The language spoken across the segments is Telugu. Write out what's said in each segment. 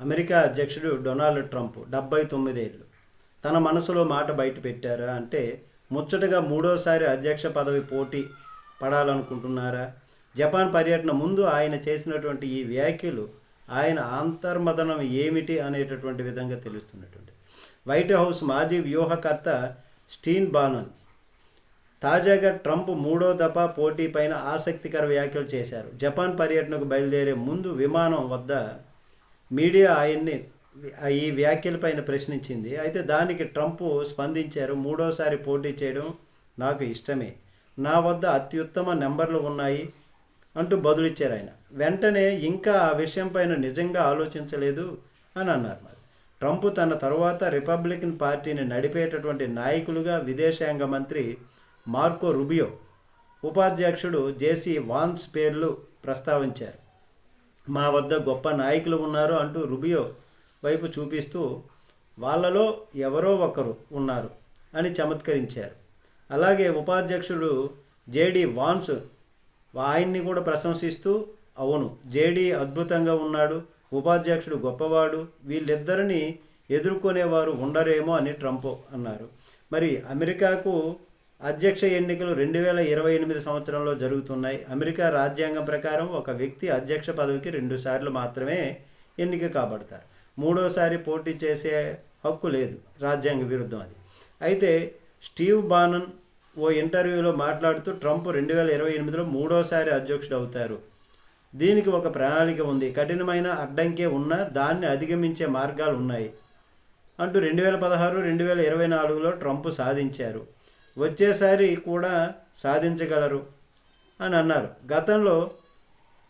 అమెరికా అధ్యక్షుడు డొనాల్డ్ ట్రంప్ డెబ్బై తొమ్మిదేళ్ళు తన మనసులో మాట బయట పెట్టారా అంటే ముచ్చటగా మూడోసారి అధ్యక్ష పదవి పోటీ పడాలనుకుంటున్నారా? జపాన్ పర్యటన ముందు ఆయన చేసినటువంటి ఈ వ్యాఖ్యలు ఆయన అంతర్మదనం ఏమిటి అనేటటువంటి విధంగా తెలుస్తున్నటువంటి. వైట్ హౌస్ మాజీ వ్యూహకర్త స్టీన్ బానన్ తాజాగా ట్రంప్ మూడో దఫా పోటీ పైన ఆసక్తికర వ్యాఖ్యలు చేశారు. జపాన్ పర్యటనకు బయలుదేరే ముందు విమానం వద్ద మీడియా ఆయన్ని ఈ వ్యాఖ్యలపైన ప్రశ్నించింది. అయితే దానికి ట్రంప్ స్పందించారు మూడోసారి పోటీ చేయడం నాకు ఇష్టమే. నా వద్ద అత్యుత్తమ నెంబర్లు ఉన్నాయి అంటూ బదులిచ్చారు ఆయన. వెంటనే ఇంకా ఆ విషయం పైన నిజంగా ఆలోచించలేదు అని అన్నారు మరి. ట్రంప్ తన తరువాత రిపబ్లికన్ పార్టీని నడిపేటటువంటి నాయకులుగా విదేశాంగ మంత్రి మార్కో రుబియో ఉపాధ్యక్షుడు జేసీ వాన్స్ పేర్లు ప్రస్తావించారు. మా వద్ద గొప్ప నాయకులు ఉన్నారు అంటూ రుబియో వైపు చూపిస్తూ వాళ్ళలో ఎవరో ఒకరు ఉన్నారు అని చమత్కరించారు. అలాగే ఉపాధ్యక్షుడు జేడి వాన్స్ ఆయన్ని కూడా ప్రశంసిస్తూ అవును జేడి అద్భుతంగా ఉన్నాడు ఉపాధ్యక్షుడు గొప్పవాడు వీళ్ళిద్దరిని ఎదుర్కొనేవారు ఉండరేమో అని ట్రంప్ అన్నారు. మరి అమెరికాకు అధ్యక్ష ఎన్నికలు రెండు వేల ఇరవై ఎనిమిది సంవత్సరంలో జరుగుతున్నాయి. అమెరికా రాజ్యాంగం ప్రకారం ఒక వ్యక్తి అధ్యక్ష పదవికి రెండు సార్లు మాత్రమే ఎన్నిక కాబడతారు. మూడోసారి పోటీ చేసే హక్కు లేదు రాజ్యాంగ విరుద్ధం అది. అయితే స్టీవ్ బానన్ ఓ ఇంటర్వ్యూలో మాట్లాడుతూ ట్రంప్ రెండు వేల ఇరవై ఎనిమిదిలో మూడోసారి అధ్యక్షుడు అవుతారు దీనికి ఒక ప్రణాళిక ఉంది. కఠినమైన అడ్డంకే ఉన్నా దాన్ని అధిగమించే మార్గాలు ఉన్నాయి అంటూ రెండు వేల పదహారు రెండు వేల ఇరవై నాలుగులో ట్రంప్ సాధించారు. వచ్చేసారి కూడా సాధించగలరు అని అన్నారు. గతంలో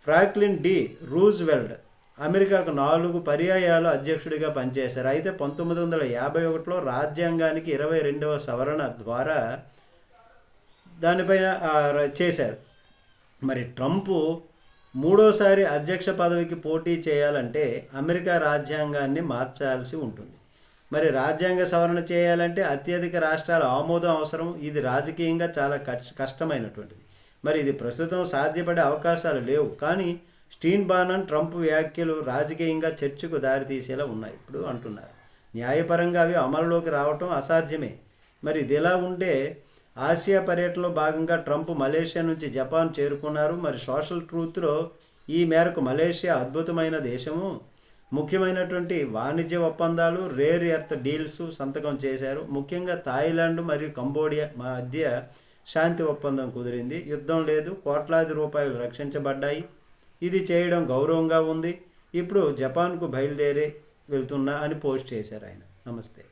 ఫ్రాంక్లిన్ డి. రూజ్వెల్డ్ అమెరికాకు నాలుగు పర్యాయాలు అధ్యక్షుడిగా పనిచేశారు. అయితే పంతొమ్మిది వందల యాభై ఒకటిలో రాజ్యాంగానికి ఇరవై రెండవ సవరణ ద్వారా దానిపైన చేశారు. మరి ట్రంప్ మూడోసారి అధ్యక్ష పదవికి పోటీ చేయాలంటే అమెరికా రాజ్యాంగాన్ని మార్చాల్సి ఉంటుంది. మరి రాజ్యాంగ సవరణ చేయాలంటే అత్యధిక రాష్ట్రాల ఆమోదం అవసరం. ఇది రాజకీయంగా చాలా కష్- కష్టమైనటువంటిది. మరి ఇది ప్రస్తుతం సాధ్యపడే అవకాశాలు లేవు. కానీ స్టీన్ బానన్ ట్రంప్ వ్యాఖ్యలు రాజకీయంగా చర్చకు దారితీసేలా ఉన్నాయి. ఇప్పుడు అంటున్నారు. న్యాయపరంగా అవి అమలులోకి రావటం అసాధ్యమే. మరి ఇది ఎలా ఉంటే ఆసియా పర్యటనలో భాగంగా ట్రంప్ మలేషియా నుంచి జపాన్ చేరుకున్నారు. మరి సోషల్ ట్రూత్లో ఈ మేరకు మలేషియా అద్భుతమైన దేశము. ముఖ్యమైనటువంటి వాణిజ్య ఒప్పందాలు రేర్ ఎర్త్ డీల్స్ సంతకం చేశారు. ముఖ్యంగా థాయిలాండ్ మరియు కంబోడియా మధ్య శాంతి ఒప్పందం కుదిరింది. యుద్ధం లేదు. కోట్లాది రూపాయలు రక్షించబడ్డాయి. ఇది చేయడం గౌరవంగా ఉంది. ఇప్పుడు జపాన్కు బయలుదేరి వెళ్తున్నా అని పోస్ట్ చేశారు ఆయన. నమస్తే.